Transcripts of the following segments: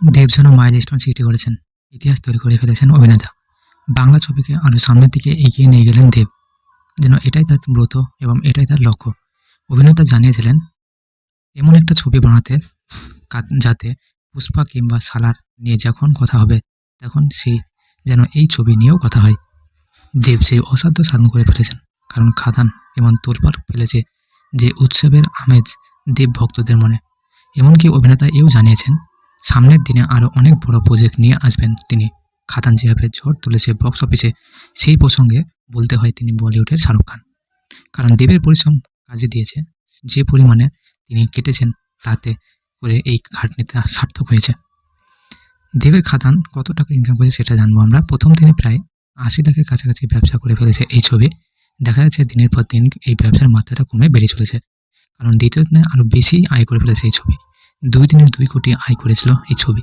দেব যেন মাইলস্টোন সৃষ্টি করেছেন। ইতিহাস তৈরি করে ফেলেছেন অভিনেতা। বাংলা ছবিকে আরও সামনের দিকে এগিয়ে নিয়ে গেলেন দেব। যেন এটাই তার ব্রত এবং এটাই তার লক্ষ্য। অভিনেতা জানিয়েছিলেন, এমন একটা ছবি বানাতে যাতে পুষ্পা কিংবা সালার নিয়ে যখন কথা হবে, তখন সে যেন এই ছবি নিয়েও কথা হয়। দেব সেই অসাধ্য সাধন করে ফেলেছেন, কারণ খাদান এমন তোলপাড় ফেলেছে যে উৎসবের আমেজ দেব ভক্তদের মনে। এমনকি অভিনেতা এও জানিয়েছেন সামনের দিনে আরও অনেক বড় প্রজেক্ট নিয়ে আসবেন তিনি। খাতান যেভাবে ঝড় তুলেছে বক্স অফিসে সেই প্রসঙ্গে বলতে হয় তিনি বলিউডের শাহরুখ খান। কারণ দেবের পরিশ্রম কাজে দিয়েছে, যে পরিমাণে তিনি কেটেছেন তাতে করে এই খাটনিটা সার্থক হয়েছে। দেবের খাতান কত টাকা ইনকাম করেছে সেটা জানব আমরা। প্রথম দিনে প্রায় আশি লাখের কাছাকাছি ব্যবসা করে ফেলেছে এই ছবি। দেখা যাচ্ছে দিনের পর দিন এই ব্যবসার মাত্রাটা কমে বেড়ে চলেছে। কারণ দ্বিতীয় দিনে আরও বেশি আয় করে ফেলেছে এই ছবি। দুই দিনে দুই কোটি আয় করেছিল এই ছবি।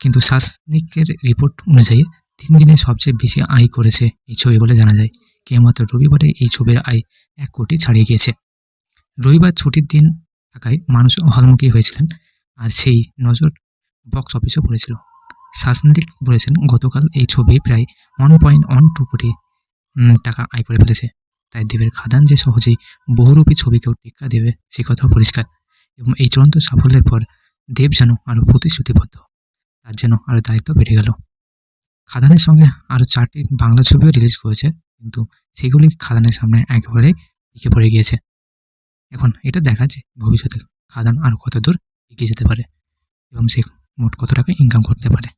কিন্তু শাসনিকের রিপোর্ট অনুযায়ী তিন দিনে সবচেয়ে বেশি আয় করেছে এই ছবি বলে জানা যায়। কেবলমাত্র রবিবারে এই ছবির আয় এক কোটি ছাড়িয়ে গিয়েছে। রবিবার ছুটির দিন থাকায় মানুষ হলমুখী হয়েছিলেন আর সেই নজর বক্স অফিসও পড়েছিল। শাসনিক বলেছেন, গতকাল এই ছবি প্রায় ওয়ান পয়েন্ট ওয়ান টু কোটি টাকা আয় করে ফেলেছে। তাই দেবের খাদান যে সহজেই বহুরূপী ছবিকেও টেক্কা দেবে, সে কথাও পরিষ্কার। এবং এই চূড়ান্ত সাফল্যের পর দেব যেন আরও প্রতিশ্রুতিবদ্ধ। তার যেন আরও দায়িত্ব বেড়ে গেল। খাদানের সঙ্গে আরও চারটি বাংলা ছবিও রিলিজ করেছে, কিন্তু সেগুলি খাদানের সামনে একেবারে লিখে পড়ে গিয়েছে। এখন এটা দেখা যে ভবিষ্যতে খাদান আরও কত দূর এগিয়ে যেতে পারে এবং সে মোট কত টাকা ইনকাম করতে পারে।